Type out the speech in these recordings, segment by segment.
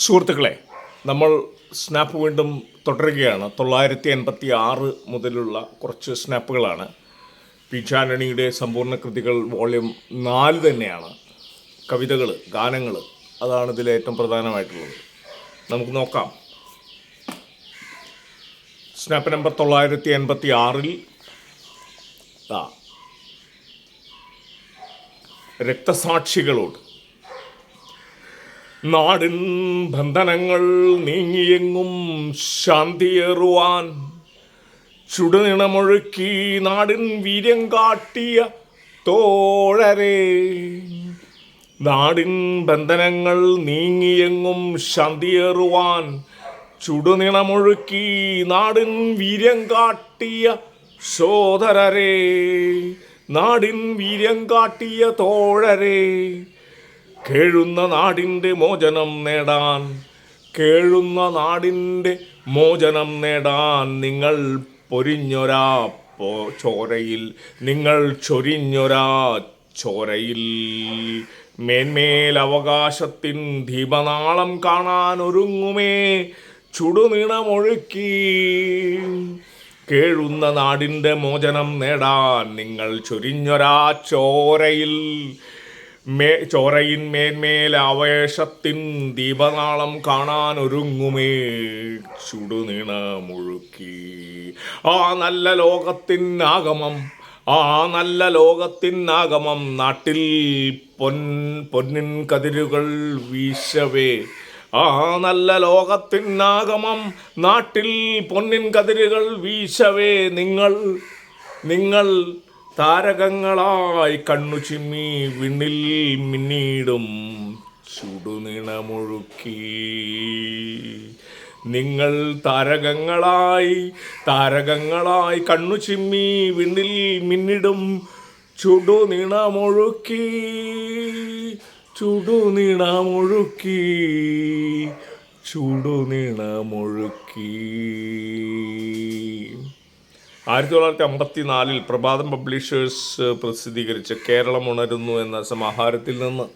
സുഹൃത്തുക്കളെ നമ്മൾ സ്നാപ്പ് വീണ്ടും തുടരുകയാണ്. തൊള്ളായിരത്തി എൺപത്തി ആറ് മുതലുള്ള കുറച്ച് സ്നാപ്പുകളാണ്. പി ചാനണിയുടെ സമ്പൂർണ കൃതികൾ വോളിയം നാല് തന്നെയാണ്. കവിതകൾ ഗാനങ്ങൾ അതാണ് ഇതിൽ ഏറ്റവും പ്രധാനമായിട്ടുള്ളത്. നമുക്ക് നോക്കാം. സ്നാപ്പ് നമ്പർ തൊള്ളായിരത്തി എൺപത്തി ആറിൽ രക്തസാക്ഷികളോട് നാടിൻ ബന്ധനങ്ങൾ നീങ്ങിയെങ്ങും ശാന്തിയേറുവാൻ ചുടുനിണമൊഴുക്കി നാടിൻ വീര്യം കാട്ടിയ തോഴരെ. നാടിൻ ബന്ധനങ്ങൾ നീങ്ങിയെങ്ങും ശാന്തിയേറുവാൻ ചുടുനിണമൊഴുക്കി നാടിൻ വീര്യം കാട്ടിയ സോദരരെ. നാടിൻ വീര്യം കാട്ടിയ തോഴരെ. കേഴുന്ന നാടിന്റെ മോചനം നേടാൻ കേഴുന്ന നാടിന്റെ മോചനം നേടാൻ നിങ്ങൾ പൊരിഞ്ഞൊരാ ചോരയിൽ നിങ്ങൾ ചൊരിഞ്ഞൊരാ ചോരയിൽ. മേന്മേൽ അവകാശത്തിൻ ദീപനാളം കാണാൻ ഒരുങ്ങുമേ ചുടുനിണമൊഴുക്കി. കേഴുന്ന നാടിന്റെ മോചനം നേടാൻ നിങ്ങൾ ചൊരിഞ്ഞൊരാ ചോരയിൽ മേ ചോരയിൻ മേന്മേൽ ആവേശത്തിൻ ദീപനാളം കാണാൻ ഒരുങ്ങുമേ. ചുടുനിണമൊഴുക്കി ആ നല്ല ലോകത്തിൻ ആഗമം ആ നല്ല ലോകത്തിൻ ആഗമം നാട്ടിൽ പൊൻ പൊന്നിൻ കതിരുകൾ വീശവേ. ആ നല്ല ലോകത്തിൻ ആഗമം നാട്ടിൽ പൊന്നിൻ കതിരുകൾ വീശവേ. നിങ്ങൾ നിങ്ങൾ താരകങ്ങളായി കണ്ണു ചിമ്മി വിണ്ണിൽ മിന്നീടും ചുടുനിണമൊഴുക്കി. നിങ്ങൾ താരകങ്ങളായി താരകങ്ങളായി കണ്ണു ചിമ്മി വിണ്ണിൽ മിന്നിടും ചുടുനിണമൊഴുക്കി. ചുടുനിണമൊഴുക്കി ചുടുനിണമൊഴുക്കി. ആയിരത്തി തൊള്ളായിരത്തി അമ്പത്തി നാലിൽ പ്രഭാതം പബ്ലിഷേഴ്സ് പ്രസിദ്ധീകരിച്ച കേരളം ഉണരുന്നു എന്ന സമാഹാരത്തിൽ നിന്ന്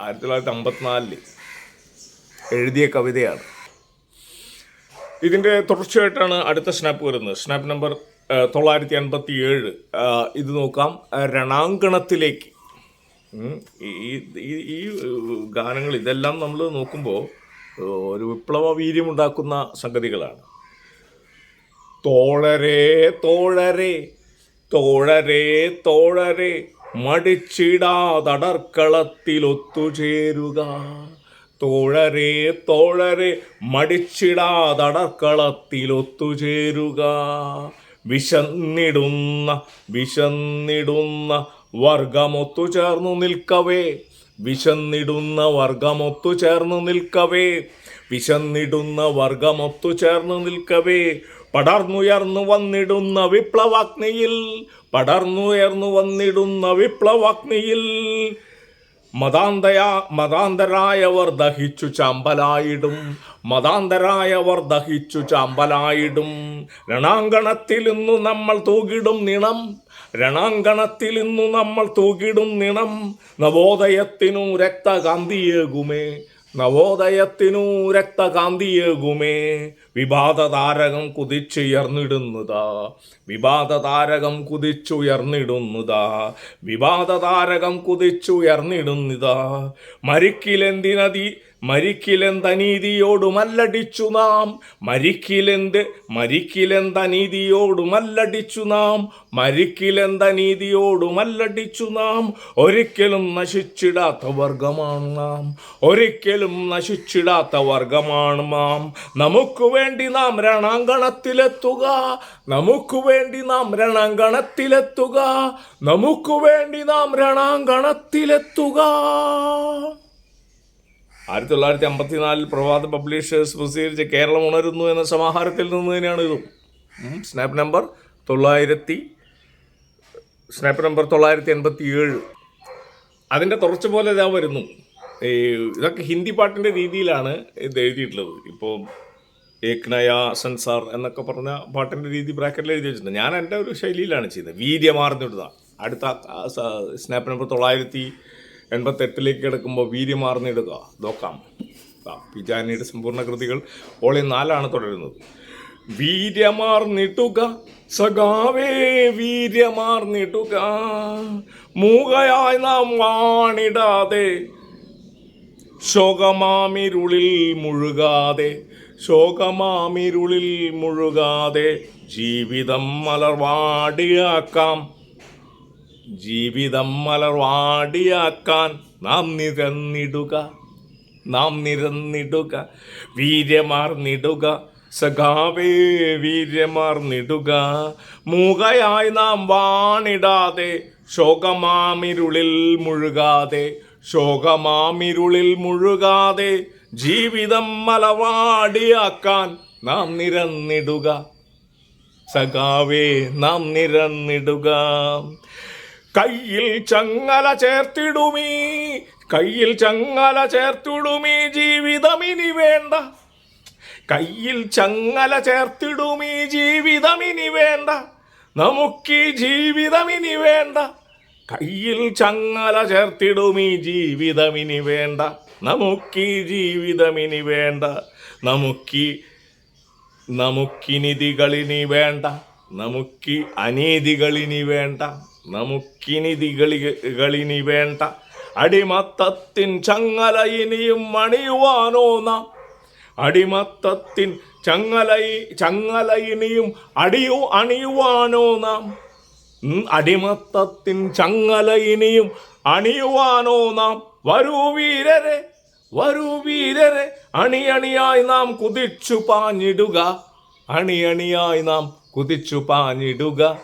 ആയിരത്തി തൊള്ളായിരത്തി അമ്പത്തിനാലിൽ എഴുതിയ കവിതയാണ്. ഇതിന്റെ തുടർച്ചയായിട്ടാണ് അടുത്ത സ്നാപ്പ് വരുന്നത്. സ്നാപ്പ് നമ്പർ തൊള്ളായിരത്തി അൻപത്തി ഏഴ് ഇത് നോക്കാം. രണാങ്കണത്തിലേക്ക്. ഈ ഗാനങ്ങൾ ഇതെല്ലാം നമ്മൾ നോക്കുമ്പോൾ ഒരു വിപ്ലവ വീര്യമുണ്ടാക്കുന്ന സംഗതികളാണ്. തോഴരെ തോളരെ തോഴരെ തോഴരെ മടിച്ചിടാതടർക്കളത്തിലൊത്തുചേരുക. തോളരെ മടിച്ചിടാതടർക്കളത്തിൽ ഒത്തുചേരുക വിശന്നിടുന്ന വിശന്നിടുന്ന വർഗമൊത്തു ചേർന്നു നിൽക്കവേ. വിശന്നിടുന്ന വർഗമൊത്തു ചേർന്നു നിൽക്കവേ. വിശന്നിടുന്ന വർഗമൊത്തു ചേർന്നു നിൽക്കവേ. പടർന്നുയർന്നു വന്നിടുന്ന വിപ്ലവാഗ്നിയിൽ പടർന്നുയർന്നു വന്നിടുന്ന വിപ്ലവാഗ്നിയിൽ മതാന്തയാ മതാന്തരായവർ ദഹിച്ചു ചാമ്പലായിടും മതാന്തരായവർ ദഹിച്ചു ചാമ്പലായിടും. രണാങ്കണത്തിൽ ഇന്നു നമ്മൾ തൂകിടും നിണം രണാങ്കണത്തിൽ ഇന്നു നമ്മൾ തൂകിടും നിണം. നവോദയത്തിനു രക്തകാന്തിയേകുമേ നവോദയത്തിനു രക്തകാന്തിയേകുമേ വിവാദ താരകം കുതിച്ചുയർന്നിടുന്നതാ. വിവാദ താരകം കുതിച്ചുയർന്നിടുന്നതാ. വിവാദ താരകം കുതിച്ചുയർന്നിടുന്നതാ. മരിക്കിലെന്തിനതി മരിക്കിലെന്തനീതിയോടു മല്ലടിച്ചു നാം. മരിക്കിലെന്ത്? മരിക്കിലെന്തനീതിയോടുമല്ലടിച്ചു നാം. മരിക്കിലെന്തനീതിയോടുമല്ലടിച്ചു നാം. ഒരിക്കലും നശിച്ചിടാത്ത വർഗമാണ് നാം. ഒരിക്കലും നശിച്ചിടാത്ത വർഗമാണ് നാം. നമുക്ക് വേണ്ടി നാം രണാങ്കണത്തിലെത്തുക. നമുക്ക് വേണ്ടി നാം രണാങ്കണത്തിലെത്തുക. നമുക്ക് വേണ്ടി നാം രണാങ്കണത്തിലെത്തുക. ആയിരത്തി തൊള്ളായിരത്തി അമ്പത്തിനാലിൽ പ്രഭാത പബ്ലിഷേഴ്സ് പ്രസിദ്ധീകരിച്ച കേരളം ഉണരുന്നു എന്ന സമാഹാരത്തിൽ നിന്ന് തന്നെയാണ് ഇതും. സ്നാപ്പ് നമ്പർ തൊള്ളായിരത്തി സ്നാപ്പ് നമ്പർ തൊള്ളായിരത്തി എൺപത്തി ഏഴ് അതിന്റെ തുടർച്ച പോലെ ഇതാ വരുന്നു. ഇതൊക്കെ ഹിന്ദി പാട്ടിന്റെ രീതിയിലാണ് ഇത് എഴുതിയിട്ടുള്ളത്. ഇപ്പോൾ ഏക്നയ സൻസാർ എന്നൊക്കെ പറഞ്ഞ പാട്ടിന്റെ രീതി ബ്രാക്കറ്റിൽ എഴുതി വെച്ചിട്ടുണ്ട്. ഞാൻ എന്റെ ഒരു ശൈലിയിലാണ് ചെയ്യുന്നത്. വീര്യമാർന്നിടുന്ന. അടുത്ത സ്നാപ്പ് നമ്പർ തൊള്ളായിരത്തി എൺപത്തെട്ടിലേക്ക് കിടക്കുമ്പോൾ വീര്യമാർന്നിടുക നോക്കാം. പിജാനിയുടെ സമ്പൂർണ കൃതികൾ ഓളി നാലാണ് തുടരുന്നത്. വീര്യമാർന്നിട്ടുക സഖാവേ വീര്യമാർന്നിട്ടുക മൂകയായി നാം വാണിടാതെ. ശോകമാമിരുളിൽ മുഴുകാതെ. ശോകമാമിരുളിൽ മുഴുകാതെ. ജീവിതം മലർവാടിയാക്കാം. ജീവിതം മലർവാടിയാക്കാൻ നാം നിരന്നിടുക നാം നിരന്നിടുക. വീര്യമാർന്നിടുക സഖാവേ വീര്യമാർന്നിടുക. മൂകയായി നാം വാണിടാതെ ശോകമാമിരുളിൽ മുഴുകാതെ ശോകമാമിരുളിൽ മുഴുകാതെ ജീവിതം മലവാടിയാക്കാൻ നാം നിരന്നിടുക. സഖാവേ നാം നിരന്നിടുക. കയ്യിൽ ചങ്ങല ചേർത്തിടുമീ കയ്യിൽ ചങ്ങല ചേർത്തിടുമീ ജീവിതമിനി വേണ്ട. കയ്യിൽ ചങ്ങല ചേർത്തിടുമീ ജീവിതമിനി വേണ്ട. നമുക്കീ ജീവിതമിനി വേണ്ട. കയ്യിൽ ചങ്ങല ചേർത്തിടുമീ ജീവിതമിനി വേണ്ട. നമുക്കീ ജീവിതമിനി വേണ്ട. നമുക്കീ നിധികളിനി വേണ്ട. നമുക്കി അനീതികളിനി വേണ്ട. നമുക്കിനിതികളികളിനി വേണ്ട. അടിമത്തത്തിൻ ചങ്ങല ഇനിയും അണിയുവാനോ നാം. അടിമത്തത്തിൻ ചങ്ങല ചങ്ങല ഇനിയും അടിയു അണിയുവാനോ നാം. അടിമത്തത്തിൻ ചങ്ങല ഇനിയും അണിയുവാനോ നാം. വരൂ വീരരെ വരൂ വീരരെ അണിയണിയായി നാം കുതിച്ചു പാഞ്ഞിടുക. അണിയണിയായി നാം കുതിച്ചു പാഞ്ഞിടുക.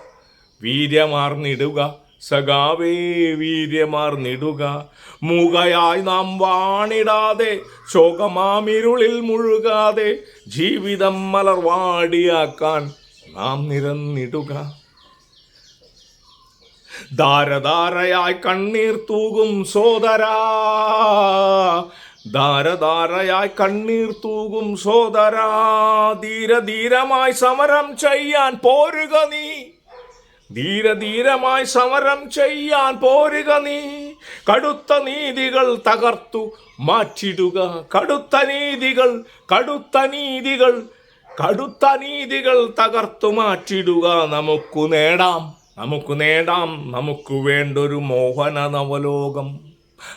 വീര്യമാർന്നിടുക. സഖാവേ വീര്യമാർന്നിടുക. മൂകയായി നാം വാണിടാതെ ശോകമാമിരുളിൽ മുഴുകാതെ ജീവിതം മലർവാടിയാക്കാൻ നാം നിരന്നിടുക. ധാരധാരയായി കണ്ണീർ തൂകും സോദരാ. ധാരധാരയായി കണ്ണീർ തൂകും സോദരാ. ധീരധീരമായി സമരം ചെയ്യാൻ പോരുക നീ. ധീരധീരമായി സമരം ചെയ്യാൻ പോരുക നീ. കടുത്ത നീതികൾ തകർത്തു മാറ്റിടുക കടുത്ത നീതികൾ കടുത്ത നീതികൾ കടുത്ത നീതികൾ തകർത്തു മാറ്റിടുക നമുക്ക് നേടാം നമുക്ക് നേടാം നമുക്ക് വേണ്ടൊരു മോഹന നവലോകം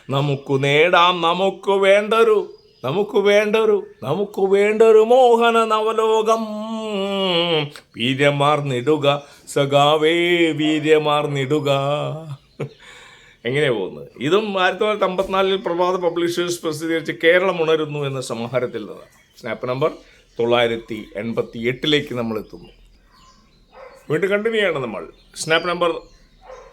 നമുക്ക് നേടാം നമുക്ക് വേണ്ടൊരു നമുക്ക് വേണ്ടൊരു നമുക്ക് വേണ്ടൊരു മോഹന നവലോകം വീര്യമാർന്നിടുക സഖാവേ വീര്യമാർന്നിടുക. എങ്ങനെയാണ് പോകുന്നത്? ഇതും ആയിരത്തി തൊള്ളായിരത്തി അമ്പത്തിനാലിൽ പ്രഭാത പബ്ലിഷേഴ്സ് പ്രസിദ്ധീകരിച്ച് കേരളം ഉണരുന്നു എന്ന സമാഹാരത്തിൽ നിന്നാണ് സ്നാപ്പ് നമ്പർ തൊള്ളായിരത്തി എൺപത്തി എട്ടിലേക്ക് നമ്മൾ എത്തുന്നു. വീണ്ടും കണ്ടിന്യൂ ചെയ്യണം നമ്മൾ. സ്നാപ്പ് നമ്പർ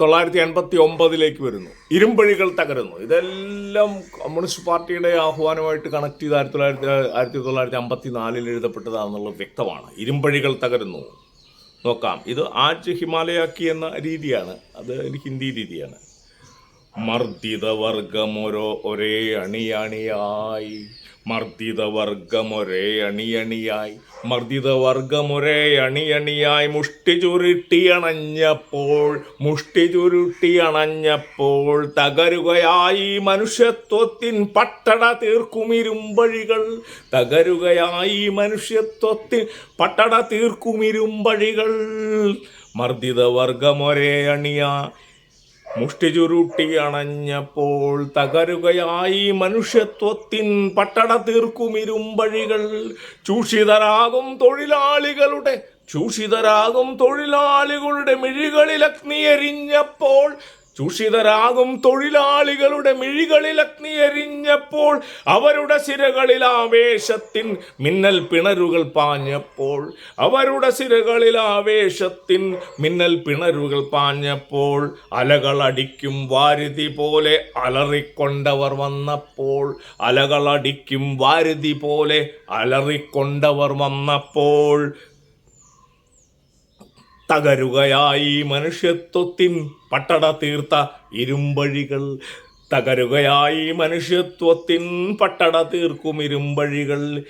തൊള്ളായിരത്തി എൺപത്തി ഒമ്പതിലേക്ക് വരുന്നു. ഇരുമ്പഴികൾ തകരുന്നു. ഇതെല്ലാം കമ്മ്യൂണിസ്റ്റ് പാർട്ടിയുടെ ആഹ്വാനമായിട്ട് കണക്ട് ചെയ്ത് ആയിരത്തി തൊള്ളായിരത്തി ആയിരത്തി തൊള്ളായിരത്തി അമ്പത്തി നാലിൽ എഴുതപ്പെട്ടതാണെന്നുള്ളത് വ്യക്തമാണ്. ഇരുമ്പഴികൾ തകരുന്നു. നോക്കാം. ഇത് ആജ് ഹിമാലയാക്കി എന്ന രീതിയാണ്. അത് ഹിന്ദി രീതിയാണ്. മർദ്ദിത വർഗമൊരോ ഒരേ അണിയണിയായി. മർദ്ദിതവർഗമൊരേ അണിയണിയായി മർദ്ദിതവർഗമൊരേ അണിയണിയായി മുഷ്ടി ചുരുട്ടിയണഞ്ഞപ്പോൾ മുഷ്ടി ചുരുട്ടിയണഞ്ഞപ്പോൾ തകരുകയായി മനുഷ്യത്വത്തിൻ പട്ടട തീർക്കുമിരുമ്പഴികൾ തകരുകയായി മനുഷ്യത്വത്തിൻ പട്ടട തീർക്കുമിരുമ്പഴികൾ മർദ്ദിതവർഗമൊരേ അണിയാ മുഷ്ടി ചുരുട്ടി അണഞ്ഞപ്പോൾ തകരുകയായി മനുഷ്യത്വത്തിൻ പട്ടട തീർക്കും ഇരുമ്പഴികൾ. ചൂഷിതരാകും തൊഴിലാളികളുടെ ചൂഷിതരാകും തൊഴിലാളികളുടെ മിഴികളിൽ അഗ്നിയെരിഞ്ഞപ്പോൾ ചൂഷിതരാകും തൊഴിലാളികളുടെ മിഴികളിൽ അഗ്നി എരിഞ്ഞപ്പോൾ അവരുടെ സിരകളിൽ ആവേശത്തിൻ മിന്നൽ പിണരുകൾ പാഞ്ഞപ്പോൾ അവരുടെ സിരകളിൽ ആവേശത്തിൻ മിന്നൽ പിണരുകൾ പാഞ്ഞപ്പോൾ അലകളടിക്കും വാരുതി പോലെ അലറിക്കൊണ്ടവർ വന്നപ്പോൾ അലകളടിക്കും വാരുതി പോലെ അലറിക്കൊണ്ടവർ വന്നപ്പോൾ തകരുകയായി മനുഷ്യത്വത്തിൻ പട്ടട തീർത്ത ഇരുമ്പഴികൾ. തകരുകയായി മനുഷ്യത്വത്തിൻ പട്ടട തീർക്കും ഇരുമ്പഴികൾ.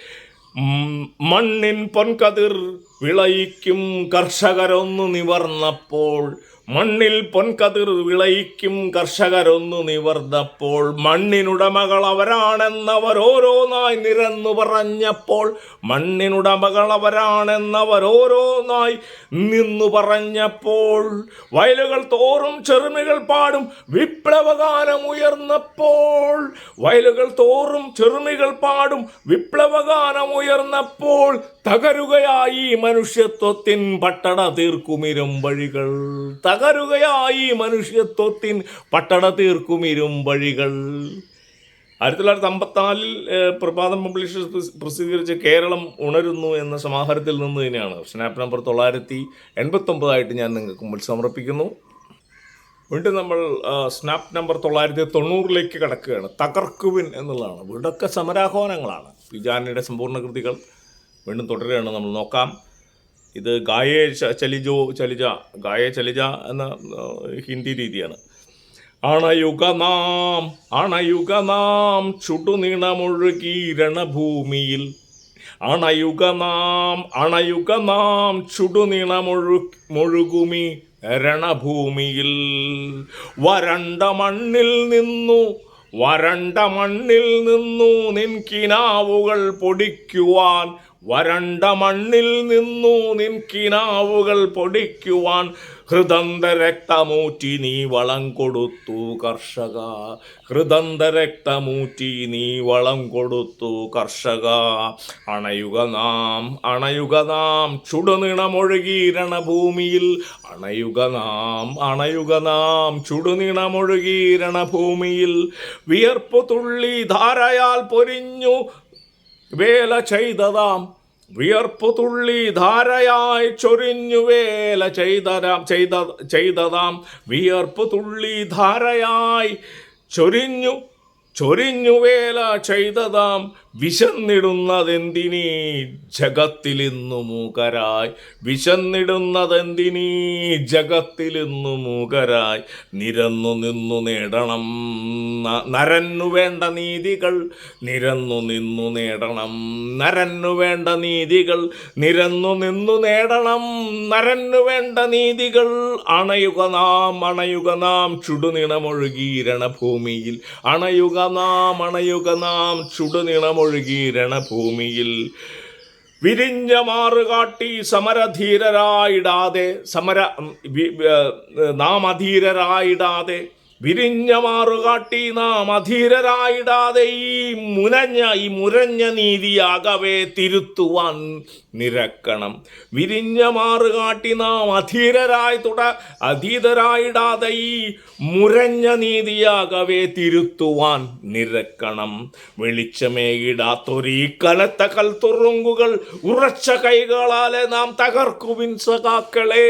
മണ്ണിൻ പൊൻകതിർ വിളയിക്കും കർഷകരൊന്നു നിവർന്നപ്പോൾ. മണ്ണിൽ പൊൻകതിർ വിളയിക്കും കർഷകരൊന്നു നിവർന്നപ്പോൾ. മണ്ണിനുടമകൾ അവരാണെന്നവർ ഓരോന്നായി നിരന്നു പറഞ്ഞപ്പോൾ. മണ്ണിനുടമകൾ അവരാണെന്നവർ ഓരോന്നായി നിന്നു പറഞ്ഞപ്പോൾ. വയലുകൾ തോറും ചെറുമികൾ പാടും വിപ്ലവഗാനം ഉയർന്നപ്പോൾ. വയലുകൾ തോറും ചെറുമികൾ പാടും വിപ്ലവഗാനം ഉയർന്നപ്പോൾ. തകരുകയായി മനുഷ്യത്വത്തിൻ പട്ടണ തീർക്കുമിരും വഴികൾ. തകരുകയായി മനുഷ്യത്വത്തിൻ പട്ടണ തീർക്കുമിരും വഴികൾ. ആയിരത്തി തൊള്ളായിരത്തി അമ്പത്തിനാലിൽ പ്രഭാതം പബ്ലിഷേഴ്സ് പ്രസി- പ്രസിദ്ധീകരിച്ച കേരളം ഉണരുന്നു എന്ന സമാഹാരത്തിൽ നിന്ന് തന്നെയാണ് സ്നാപ്പ് നമ്പർ തൊള്ളായിരത്തി എൺപത്തൊമ്പതായിട്ട് ഞാൻ നിങ്ങൾക്ക് മുമ്പിൽ സമർപ്പിക്കുന്നു. വീണ്ടും നമ്മൾ സ്നാപ് സ്നാപ്പ് നമ്പർ തൊള്ളായിരത്തി തൊണ്ണൂറിലേക്ക് കടക്കുകയാണ്. തകർക്കുവിൻ എന്നുള്ളതാണ്. വീടൊക്കെ സമരാഹ്വാനങ്ങളാണ്. പിജാനിയുടെ സമ്പൂർണ കൃതികൾ വീണ്ടും തുടരുകയാണ്. നമ്മൾ നോക്കാം. ഇത് ഗായേ ചലിജോ ചലിജ ഗായേ ചലിജ എന്ന ഹിന്ദി രീതിയാണ്. അണയുഗനാം അണയുഗനാം ചുടുനീണമൊഴുകി രണഭൂമിയിൽ. അണയുഗനാം അണയുഗനാം ചുടുനീണമൊഴു മൊഴുകുമി രണഭൂമിയിൽ. വരണ്ട മണ്ണിൽ നിന്നു വരണ്ട മണ്ണിൽ നിന്നു നിൻ കിനാവുകൾ പൊടിക്കുവാൻ വരണ്ട മണ്ണിൽ നിന്നു നിൻ കിനാവുകൾ പൊടിക്കുവാൻ ഹൃദന്ത രക്തമൂറ്റി നീ വളം കൊടുത്തു കർഷക. ഹൃദന്ത രക്തമൂറ്റി നീ വളം കൊടുത്തു കർഷക. അണയുക നാം അണയുക നാം ചുടുനിണമൊഴുകി രണഭൂമിയിൽ. അണയുക നാം അണയുക നാം ചുടുനിണമൊഴുകി രണഭൂമിയിൽ. വിയർപ്പു തുള്ളി ധാരയാൽ പൊരിഞ്ഞു വേല ചെയ്തതാം. വിയർപ്പു തുള്ളി ധാരയായി ചൊരിഞ്ഞു വേല ചെയ്തരാം ചെയ്ത ചെയ്തതാം. വിയർപ്പു തുള്ളി ധാരയായി ചൊരിഞ്ഞു ചൊരിഞ്ഞു വേല ചെയ്തതാം. വിശന്നിടുന്നതെന്തിനീ ജഗത്തിലിന്നു മൂകരായി? വിശന്നിടുന്നതെന്തിനീ ജഗത്തിലിന്നു മൂകരായി? നിരന്നു നിന്നു നേടണം. നരന്നു വേണ്ട നീതികൾ നിരന്നു നിന്നു നേടണം. നരന്നു വേണ്ട നീതികൾ നിരന്നു നിന്നു നേടണം. നരന്നു വേണ്ട നീതികൾ അണയുക നാം അണയുക നാം ചുടുനിണമൊഴുകി ഭൂമിയിൽ അണയുക നാം അണയുക നാം ചുടുനിണമൊഴുകി രണഭൂമിയിൽ. വിരിഞ്ഞ മാറുകാട്ടി സമരധീരരായിടാതെ സമര നാം അധീരരായിടാതെ വിരിഞ്ഞ മാറുകാട്ടി നാം അധീരരായിടാതെ ഈ മുനഞ്ഞ ഈ മുരഞ്ഞ നീതിയാകവേ തിരുത്തുവാൻ നിരക്കണം. വിരിഞ്ഞ മാറുകാട്ടി നാം അധീരരായി തുട അധീതരായിടാതെ ഈ മുരഞ്ഞ നീതിയാകവേ തിരുത്തുവാൻ നിരക്കണം. വെളിച്ചമേ ഇടാത്തൊരീ കനത്ത കൽത്തുറുങ്കുകൾ ഉറച്ച കൈകളാലെ നാം തകർക്കുവിൻ സഖാക്കളെ.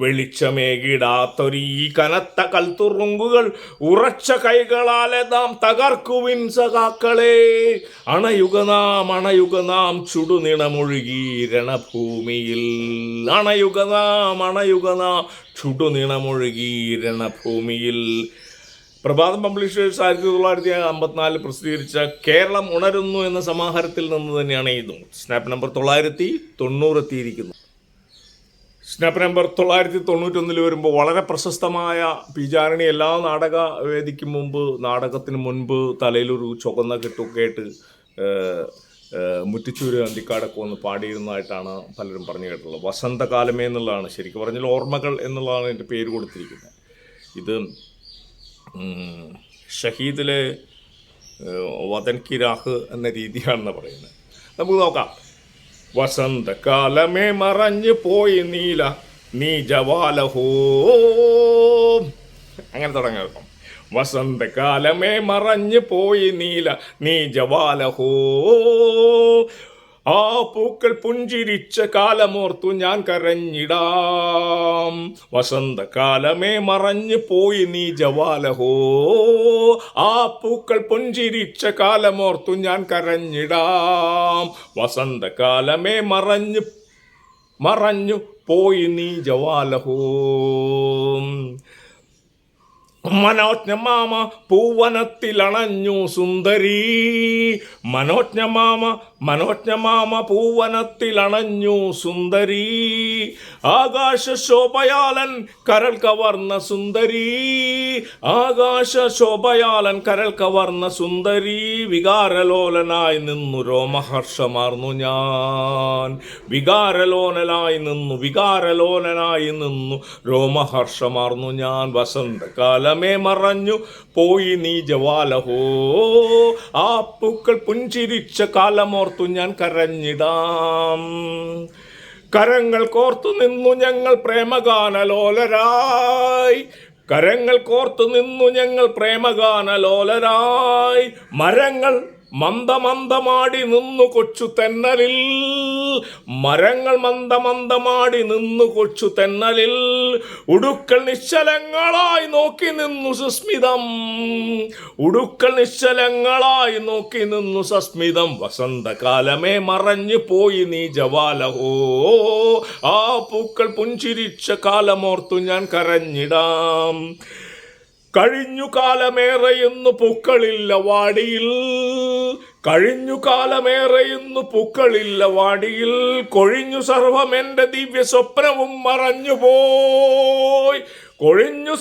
വെളിച്ചമേകിടാത്തൊരീ കനത്ത കൽത്തുറുങ്കുകൾ ഉറച്ച കൈകളാലെ നാം തകർക്കുവിൻ സഖാക്കളെ. അണയുക നാം അണയുക നാം ചുടുനിണമൊഴുകി രണഭൂമിയിൽ. അണയുക നാം അണയുക നാം ചുടുനിണമൊഴുകി രണഭൂമിയിൽ. പ്രഭാതം പബ്ലിഷേഴ്സ് ആയിരത്തി തൊള്ളായിരത്തി അമ്പത്തിനാലിൽ പ്രസിദ്ധീകരിച്ച കേരളം ഉണരുന്നു എന്ന സമാഹാരത്തിൽ നിന്ന് തന്നെയാണ് ഇതും സ്നാപ്പ് നമ്പർ തൊള്ളായിരത്തി തൊണ്ണൂറ് എത്തിയിരിക്കുന്നു. സ്നാപ്പ് നമ്പർ തൊള്ളായിരത്തി തൊണ്ണൂറ്റൊന്നിൽ വരുമ്പോൾ വളരെ പ്രശസ്തമായ പിജാരണി എല്ലാ നാടക വേദിക്കും മുമ്പ് നാടകത്തിന് മുൻപ് തലയിലൊരു ചുവന്ന കെട്ടൊക്കെ ആയിട്ട് മുറ്റിച്ചൂര് അന്തിക്കാടൊക്കെ ഒന്ന് പാടിയിരുന്നതായിട്ടാണ് പലരും പറഞ്ഞു കേട്ടുള്ളത് വസന്തകാലമേ എന്നുള്ളതാണ് ശരിക്കും പറഞ്ഞാൽ ഓർമ്മകൾ എന്നുള്ളതാണ് എന്റെ പേര് കൊടുത്തിരിക്കുന്നത്. ഇത് ഷഹീദിലെ വതൻ കി രാഹ് എന്ന രീതിയാണെന്ന് പറയുന്നത്. നമുക്ക് നോക്കാം. വസന്തകാലമേ മറഞ്ഞു പോയി നീല നീ ജവാലഹോ. അങ്ങനെ തുടങ്ങാം വസന്തകാലമേ മറഞ്ഞു പോയി നീല നീ ജവാലഹോ. ആ പൂക്കൾ പുഞ്ചിരിച്ച കാലമോർത്തു ഞാൻ കരഞ്ഞിടാം. വസന്തകാലമേ മറഞ്ഞു പോയി നീ ജവാലഹോ. ആ പൂക്കൾ പുഞ്ചിരിച്ച കാലമോർത്തു ഞാൻ കരഞ്ഞിടാം. വസന്തകാലമേ മറഞ്ഞു മറഞ്ഞു പോയി നീ ജവാലഹോ. മനോജ്ഞമാമ പൂവനത്തിലണഞ്ഞു സുന്ദരി. മനോജ്ഞമാമ മനോജ്ഞമാമ പൂവനത്തിലണഞ്ഞു സുന്ദരി. ആകാശ ശോഭയാലൻ കരൾ കവർന്ന സുന്ദരി. ആകാശ ശോഭയാലൻ കരൾ കവർന്ന സുന്ദരി. വികാരലോലനായി നിന്നു രോമഹർഷമാർന്നു ഞാൻ. വികാരലോലനായി നിന്നു വികാരലോലനായി നിന്നു രോമഹർഷമാർന്നു ഞാൻ. വസന്തകാലമേ മറഞ്ഞു പോയി നീ ജവാലഹോ. ആ പൂക്കൾ പുഞ്ചിരിച്ച കാലമോർത്തു ഞാൻ കരഞ്ഞിടാം. കരങ്ങൾ കോർത്തു നിന്നു ഞങ്ങൾ പ്രേമഗാനലോലരായി. കരങ്ങൾ കോർത്തു നിന്നു ഞങ്ങൾ പ്രേമഗാനലോലരായി. മരങ്ങൾ മന്ദമന്ദമാടി നിന്നു കൊച്ചു തെന്നലിൽ. മരങ്ങൾ മന്ദമന്ദമാടി നിന്നു കൊച്ചു തെന്നലിൽ. ഉടുക്കൾ നിശ്ചലങ്ങളായി നോക്കി നിന്നു സുസ്മിതം. ഉടുക്കൾ നിശ്ചലങ്ങളായി നോക്കി നിന്നു സസ്മിതം. വസന്തകാലമേ മറഞ്ഞു പോയി നീ ജവാലഹോ. ആ പൂക്കൾ പുഞ്ചിരിച്ച കാലമോർത്തു ഞാൻ കരഞ്ഞിടാം. കഴിഞ്ഞു കാലമേറെയുന്നു പൂക്കളില്ല വാടിയിൽ. കഴിഞ്ഞു കാലമേറെയുന്നു പൂക്കളില്ല വാടിയിൽ. കൊഴിഞ്ഞു എന്റെ ദിവ്യ സ്വപ്നവും മറഞ്ഞുപോയി. കൊഴിഞ്ഞു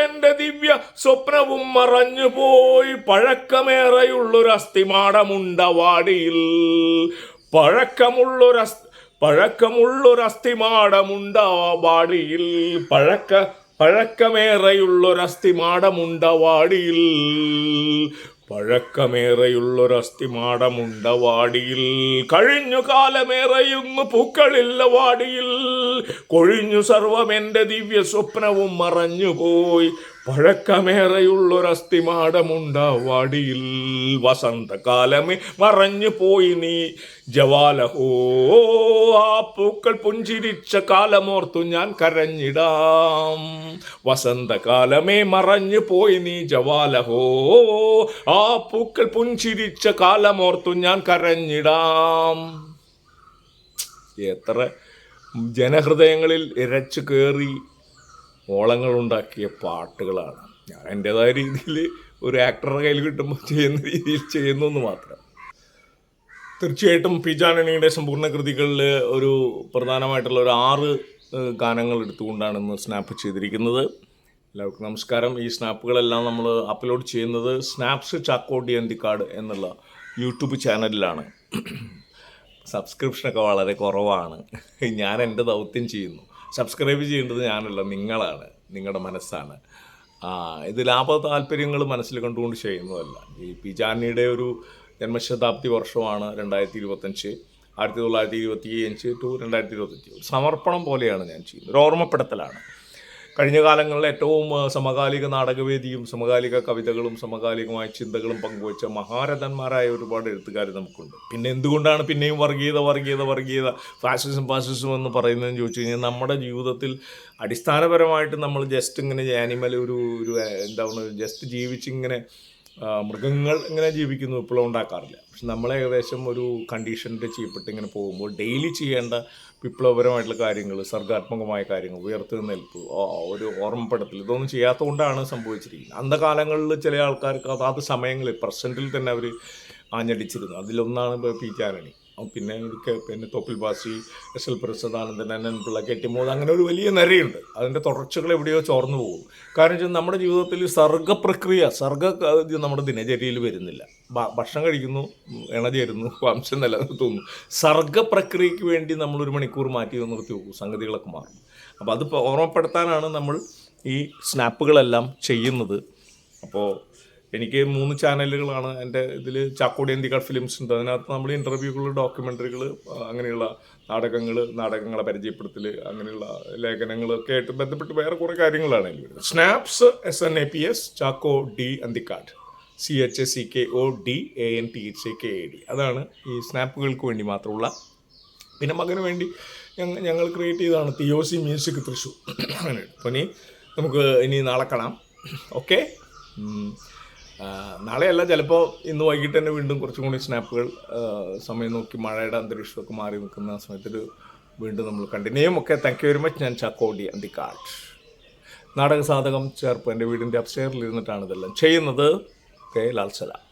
എന്റെ ദിവ്യ സ്വപ്നവും മറഞ്ഞുപോയി. പോയി പഴക്കമേറെയുള്ളൊരു അസ്ഥിമാടമുണ്ട വാടിയിൽ. പഴക്കമുള്ളൊരസ് പഴക്കമുള്ളൊരു അസ്ഥിമാടമുണ്ട വാടിയിൽ. പഴക്ക പഴക്കമേറെയുള്ളൊരസ്ഥിമാടമുണ്ട വാടിയിൽ പഴക്കമേറെയുള്ളൊരസ്ഥിമാടമുണ്ട വാടിയിൽ കഴിഞ്ഞു കാലമേറെയുന്നു പൂക്കളില്ല വാടിയിൽ കൊഴിഞ്ഞു സർവമെന്റെ ദിവ്യ സ്വപ്നവും മറഞ്ഞുപോയി. പഴക്കമേറെയുള്ളൊരസ്ഥിമാടമുണ്ട വാടിയിൽ വസന്തകാലമേ മറഞ്ഞു പോയി നീ. ജവാലഹോ ആ പൂക്കൾ പുഞ്ചിരിച്ച കാലമോർത്തു ഞാൻ കരഞ്ഞിടാം. വസന്തകാലമേ മറഞ്ഞു പോയി നീ ജവാലഹോ ആ പൂക്കൾ പുഞ്ചിരിച്ച കാലമോർത്തു ഞാൻ കരഞ്ഞിടാം. എത്ര ജനഹൃദയങ്ങളിൽ ഇരച്ചു കയറി ഓളങ്ങളുണ്ടാക്കിയ പാട്ടുകളാണ്. ഞാൻ എന്റെതായ രീതിയിൽ ഒരു ആക്ടറുടെ കയ്യിൽ കിട്ടുമ്പോൾ ചെയ്യുന്ന രീതിയിൽ ചെയ്യുന്നു എന്ന് മാത്രം. തീർച്ചയായിട്ടും പി ജാനണിയുടെ സമ്പൂർണ കൃതികളിൽ ഒരു പ്രധാനമായിട്ടുള്ള ഒരു ആറ് ഗാനങ്ങൾ എടുത്തുകൊണ്ടാണ് ഇന്ന് സ്നാപ്പ് ചെയ്തിരിക്കുന്നത്. എല്ലാവർക്കും നമസ്കാരം. ഈ സ്നാപ്പുകളെല്ലാം നമ്മൾ അപ്ലോഡ് ചെയ്യുന്നത് സ്നാപ്സ് ചാക്കോട്ടി അന്തിക്കാട് എന്നുള്ള യൂട്യൂബ് ചാനലിലാണ്. സബ്സ്ക്രിപ്ഷനൊക്കെ വളരെ കുറവാണ്. ഞാൻ എന്റെ ദൗത്യം ചെയ്യുന്നു. സബ്സ്ക്രൈബ് ചെയ്യേണ്ടത് ഞാനല്ല നിങ്ങളാണ് നിങ്ങളുടെ മനസ്സാണ്. ഇത് ലാഭ താല്പര്യങ്ങൾ മനസ്സിൽ കണ്ടുകൊണ്ട് ചെയ്യുന്നതല്ല. ഈ പിജാനിയുടെ ഒരു ജന്മശതാബ്ദി വർഷമാണ് രണ്ടായിരത്തി ഇരുപത്തഞ്ച് ആയിരത്തി തൊള്ളായിരത്തി ഇരുപത്തി അഞ്ച് ടു രണ്ടായിരത്തി ഇരുപത്തഞ്ച് ഒരു സമർപ്പണം പോലെയാണ് ഞാൻ ചെയ്യുന്നത്. ഒരു ഓർമ്മപ്പെടുത്തലാണ്. കഴിഞ്ഞ കാലങ്ങളിൽ ഏറ്റവും സമകാലിക നാടകവേദിയും സമകാലിക കവിതകളും സമകാലികമായ ചിന്തകളും പങ്കുവച്ച മഹാരഥന്മാരായ ഒരുപാട് എഴുത്തുകാർ നമുക്കുണ്ട്. പിന്നെ എന്തുകൊണ്ടാണ് പിന്നെയും വർഗീയത വർഗീയത വർഗീയത ഫാസിസം ഫാസിസം എന്ന് പറയുന്നതെന്ന് ചോദിച്ചു കഴിഞ്ഞാൽ നമ്മുടെ ജീവിതത്തിൽ അടിസ്ഥാനപരമായിട്ട് നമ്മൾ ജസ്റ്റ് ഇങ്ങനെ ആനിമൽ ഒരു ഒരു എന്താണ് ജസ്റ്റ് ജീവിച്ചിങ്ങനെ മൃഗങ്ങൾ ഇങ്ങനെ ജീവിക്കുന്നു ഇപ്പോഴും ഉണ്ടാക്കാറില്ല. പക്ഷെ നമ്മൾ ഏകദേശം ഒരു കണ്ടീഷനിൽ ചെയ്യപ്പെട്ട് ഇങ്ങനെ പോകുമ്പോൾ ഡെയിലി ചെയ്യേണ്ട വിപ്ലവപരമായിട്ടുള്ള കാര്യങ്ങൾ സർഗാത്മകമായ കാര്യങ്ങൾ ഉയർത്തെഴുന്നേൽപ്പ് നിൽപ്പ് ഒരു ഓർമ്മപ്പെടുത്തൽ ഇതൊന്നും ചെയ്യാത്തതുകൊണ്ടാണ് സംഭവിച്ചിരിക്കുന്നത്. അന്ധകാലങ്ങളിൽ ചില ആൾക്കാർക്ക് അതാത് സമയങ്ങളിൽ പ്രസന്റിൽ തന്നെ അവർ ആഞ്ഞടിച്ചിരുന്നു അതിലൊന്നാണ് പി ചാരണി പിന്നെ ഒരു കെ- പിന്നെ തൊപ്പിൽ ബാസി എസ് എൽ പ്രസദാനന്ദൻ അനൻ പിള്ള മോദ് അങ്ങനെ ഒരു വലിയ നിരയുണ്ട്. അതിന്റെ തുടർച്ചകൾ എവിടെയോ ചോർന്നു പോകും. കാരണം വെച്ചാൽ നമ്മുടെ ജീവിതത്തിൽ സർഗപ്രക്രിയ സർഗ ഇത് നമ്മുടെ ദിനചര്യയിൽ വരുന്നില്ല. ഭക്ഷണം കഴിക്കുന്നു എണ ചേരുന്നു വംശം നിലനിർത്തുന്നു. സർഗപ്രക്രിയയ്ക്ക് വേണ്ടി നമ്മളൊരു മണിക്കൂർ മാറ്റി നിർത്തി പോകും സംഗതികളൊക്കെ മാറും. അപ്പോൾ അത് ഓർമ്മപ്പെടുത്താനാണ് നമ്മൾ ഈ സ്നാപ്പുകളെല്ലാം ചെയ്യുന്നത്. അപ്പോൾ എനിക്ക് മൂന്ന് ചാനലുകളാണ് എന്റെ ഇതിൽ ചാക്കോടി എന്തിക്കാട് ഫിലിംസ് ഉണ്ട്. അതിനകത്ത് നമ്മൾ ഇന്റർവ്യൂകൾ ഡോക്യുമെന്ററികൾ അങ്ങനെയുള്ള നാടകങ്ങൾ നാടകങ്ങളെ പരിചയപ്പെടുത്തൽ അങ്ങനെയുള്ള ലേഖനങ്ങളൊക്കെ ആയിട്ട് ബന്ധപ്പെട്ട് വേറെ കുറേ കാര്യങ്ങളാണ് വരുന്നത് snaps S N A P S Chacko D Anthikad C H S C K O D A N T H A K A D അതാണ് ഈ സ്നാപ്പുകൾക്ക് വേണ്ടി മാത്രമുള്ള. പിന്നെ മകന് വേണ്ടി ഞങ്ങൾ ഞങ്ങൾ ക്രിയേറ്റ് ചെയ്തതാണ് തിയോസി മ്യൂസിക് തൃശ്ശൂർ അങ്ങനെ. അപ്പോൾ ഇനി നമുക്ക് ഇനി നാളെ കാണാം. ഓക്കെ നാളെയല്ല ചിലപ്പോൾ ഇന്ന് വൈകിട്ട് തന്നെ വീണ്ടും കുറച്ചും കൂടി സ്നാപ്പുകൾ സമയം നോക്കി മഴയുടെ അന്തരീക്ഷമൊക്കെ മാറി നിൽക്കുന്ന സമയത്തിൽ വീണ്ടും നമ്മൾ കണ്ടിന്യൂ ഒക്കെ താങ്ക് യു വെരി മച്ച് ഞാൻ ചക്കോടി അന്തി കാട്ട് നാടക സാധകം ചേർപ്പ് എന്റെ വീടിന്റെ അപ്സ്റ്റെയറിൽ ഇരുന്നിട്ടാണ് ഇതെല്ലാം ചെയ്യുന്നത്. കെ ലാൽ സലാം.